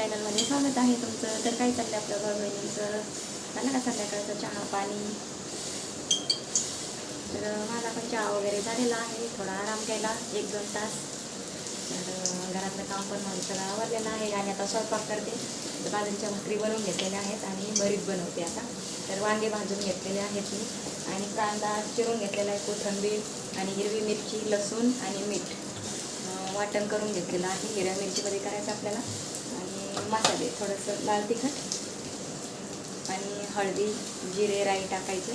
चॅनलमध्ये स्वागत आहे तुमचं. तर काय चाललं आपलं भाऊ बहिणींचं झालं का संध्याकाळचं चहा पाणी. तर माझा पण चहा वगैरे झालेला आहे. थोडा आराम केला एक दोन तास. तर घरातलं काम पण माझं सगळं आवडलेलं आहे आणि आता स्वयंपाक करते. तर बाजूच्या भाकरी बनवून घेतलेल्या आहेत आणि भरीत बनवते आता. तर वांगे भाजून घेतलेले आहेत मी. आणि कांदा चिरून घेतलेला आहे कोथिंबीर आणि हिरवी मिरची लसूण आणि मीठ. वाटण करून घेतलेलं आहे. हिरव्या मिरचीमध्ये करायचं आपल्याला. मसाले थोडंसं लाल तिखट आणि हळदी जिरे राई टाकायचे.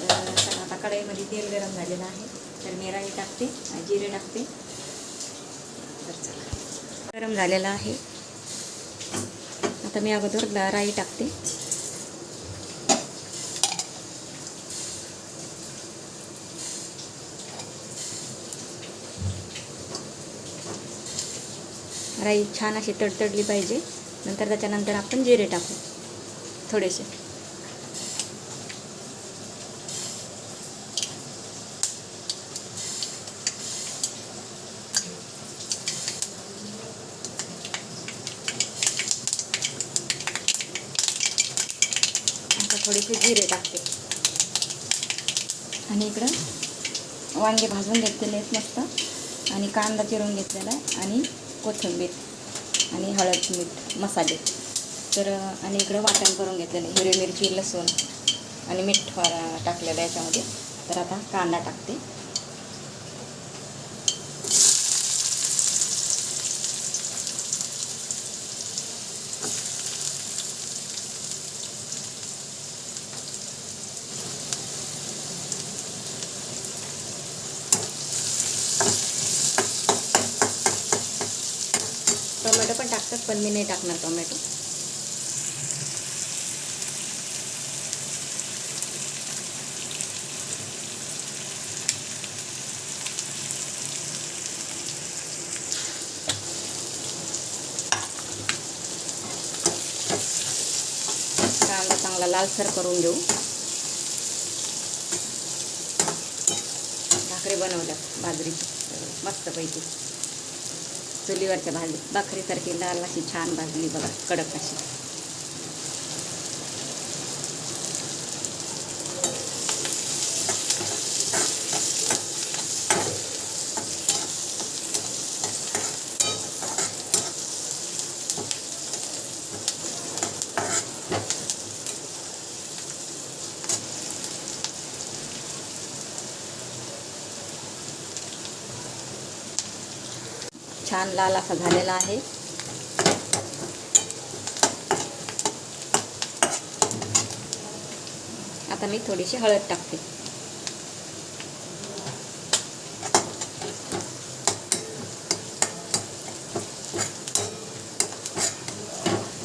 तर आता कढईमध्ये तेल गरम झालेलं आहे तर मी राई टाकते आणि जिरे टाकते. तर चला गरम झालेलं आहे. आता मी अगोदर राई टाकते. राई छान अशी तडतडली पाहिजे. नंतर त्याच्यानंतर आपण जिरे टाकू. थोडेसे. आता थोडेसे जिरे टाकते. आणि इकडं वांगे भाजून घेतलेले आहेत मस्त. आणि कांदा चिरून घेतलेला आहे. आणि कोथिंबीर आणि हळद मीठ मसाले. तर आणि इकडं वाटण करून घेतलेलं हिरवी मिरची लसूण आणि मीठ टाकलेलं याच्यामध्ये. तर आता कांदा टाकते टोमॅटो पण टाकतात पण मी नाही टाकणार टोमॅटो. कांदा चांगला लालसर करून घेऊ. भाकरी बनवल्यात बाजरीची मस्तपैकी. चुलीवरच्या भाजली भाकरीसारखी लाल अशी छान भाजली बघा कडक अशी. छान लाल असा झालेला आहे. आता मी थोडीशी हळद टाकते.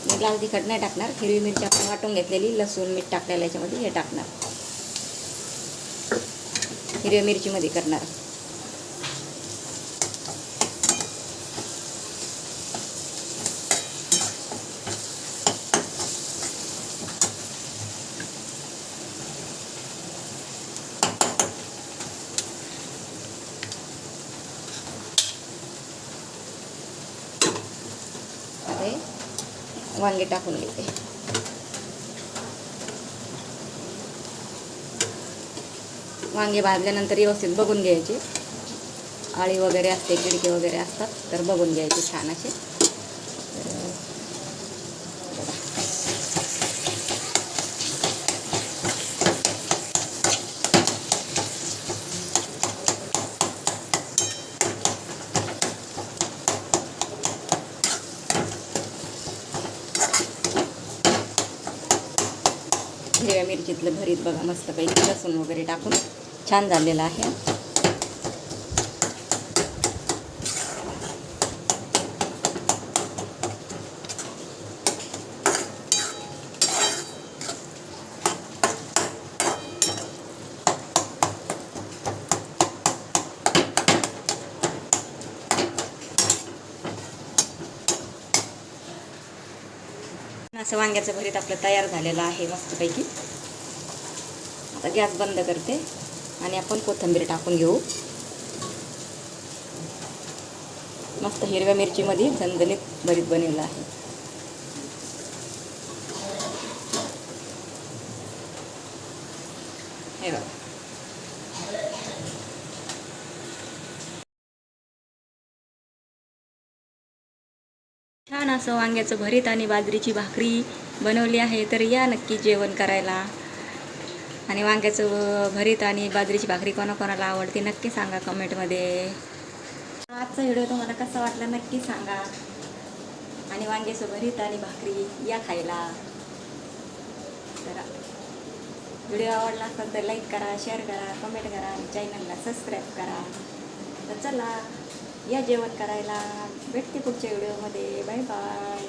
मी लाल तिखट नाही टाकणार हिरवी मिरची आपण वाटून घेतलेली लसूण मीठ टाकलेलं याच्यामध्ये हे टाकणार. हिरव्या मिरचीमध्ये करणार. ते वांगे टाकून घेते वांगे भाजल्यानंतर व्यवस्थित बघून घ्यायचे. आळी वगैरे असते किडके वगैरे असतात तर बघून घ्यायचे छान असे. हिरव्या मिरचीतलं भरीत बघा मस्तपैकी लसूण वगैरे टाकून छान झालेलं आहे. असं वांग्याचं भरीत आपलं तयार झालेलं आहे मस्तपैकी. आता गॅस बंद करते आणि आपण कोथिंबीर टाकून घेऊ. मस्त हिरव्या मिरचीमध्ये झणझणीत भरीत बनवलं आहे हे बघा छान असं वांग्याचं भरीत आणि बाजरीची भाकरी बनवली आहे तर या नक्की जेवण करायला. आणि वांग्याचं भरीत आणि बाजरीची भाकरी कोणाकोणाला आवडते नक्की सांगा कमेंटमध्ये. आजचा व्हिडिओ तुम्हाला कसा वाटला नक्की सांगा. आणि वांग्याचं भरीत आणि भाकरी या खायला. तर व्हिडिओ आवडला असेल तर लाईक करा शेअर करा कमेंट करा आणि चॅनलला सबस्क्राईब करा. तर चला. या जेवण करायला भेटते पुढच्या व्हिडिओमध्ये. Bye bye.